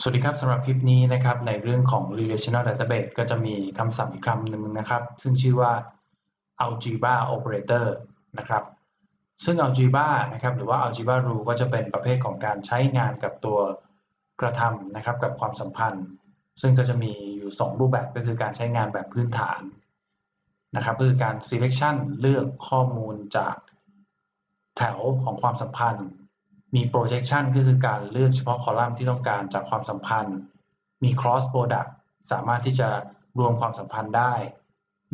สวัสดีครับสำหรับคลิปนี้นะครับในเรื่องของ relational database ก็จะมีคำศัพท์อีกคำหนึ่งนะครับ ซึ่งชื่อว่า algebra operator นะครับ ซึ่ง algebra นะครับหรือว่า algebra rule ก็จะเป็นประเภทของการใช้งานกับตัวกระทำนะครับกับความสัมพันธ์ ซึ่งก็จะมีอยู่ 2 รูปแบบก็คือการใช้งานแบบพื้นฐานนะครับก็คือการ selection เลือกข้อมูลจากแถวของความสัมพันธ์ มี projection ก็คือการเลือกเฉพาะคอลัมน์ที่ต้องการจากความสัมพันธ์ มี cross product สามารถที่จะรวมความสัมพันธ์ได้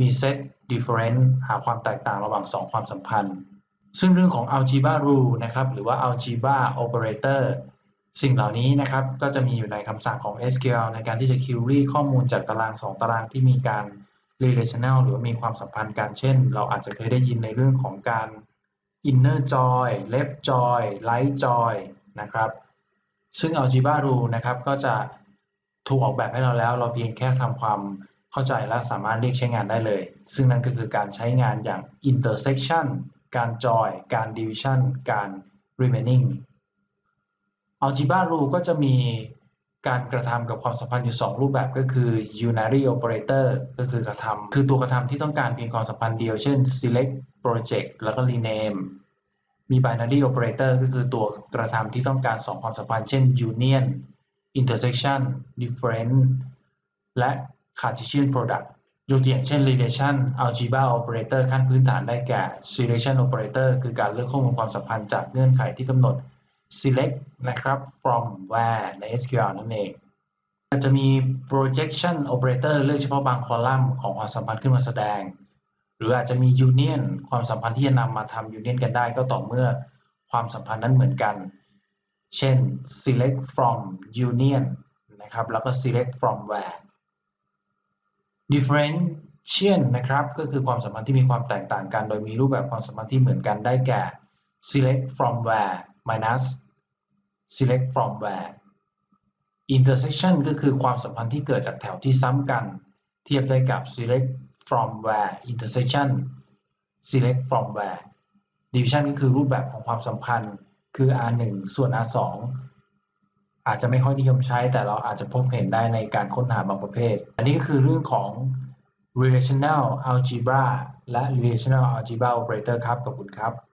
มี set difference หาความแตกต่างระหว่าง 2 ความสัมพันธ์ ซึ่งเรื่องของ algebra rule นะครับ หรือว่า algebra operator สิ่งเหล่านี้นะครับ ก็จะมีอยู่ในคำสั่งของ SQL ในการที่จะ query ข้อมูลจากตาราง 2 ตารางที่มีการ relational หรือว่ามีความสัมพันธ์กัน เช่น เราอาจจะเคยได้ยินในเรื่องของการ inner joy left joy right joy นะครับ ซึ่ง algebra rule นะครับก็จะถูกออกแบบให้เราแล้ว เราเพียงแค่ทำความเข้าใจและสามารถเรียกใช้งานได้เลย ซึ่งนั่นก็คือการใช้งานอย่าง intersection การ joy การ division การ remaining algebra rule ก็จะมีการกระทำกับความสัมพันธ์อยู่ 2 รูปแบบก็คือ unary operator ก็คือกระทำคือตัวกระทำที่ต้องการเพียงความสัมพันธ์เดียว เช่น select project แล้วก็ rename มี binary operator ก็คือตัวกระทำที่ต้องการ2ความสัมพันธ์ เช่น union intersection difference และ Cartesian product ยกตัวอย่างเช่น relation algebra operator ขั้นพื้นฐานได้แก่ selection operator คือการเลือกข้อมูลความสัมพันธ์จากเงื่อนไขที่กำหนด select นะครับ from where ใน SQL นั่นเองจะมี projection operator เลือกเฉพาะบางคอลัมน์ของความสัมพันธ์ขึ้นมาแสดง หรืออาจจะมี union ความสัมพันธ์ที่จะนำมาทำ union กันได้ก็ต่อเมื่อความสัมพันธ์นั้นเหมือนกัน เช่น select from union นะครับ แล้วก็ select from where differentiation นะครับก็คือความสัมพันธ์ที่มีความแตกต่างกัน โดยมีรูปแบบความสัมพันธ์ที่เหมือนกันได้แก่ select from where minus select from where intersection ก็คือความสัมพันธ์ที่เกิดจากแถวที่ซ้ำกัน เทียบได้กับ select from where intersection select from where division ก็คือรูปแบบของความสัมพันธ์ คือ R1 ส่วน R2 อาจจะไม่ค่อยนิยมใช้ แต่เราอาจจะพบเห็นได้ในการค้นหาบางประเภท อันนี้ก็คือเรื่องของ relational algebra และ relational algebra operator ครับ ขอบคุณครับ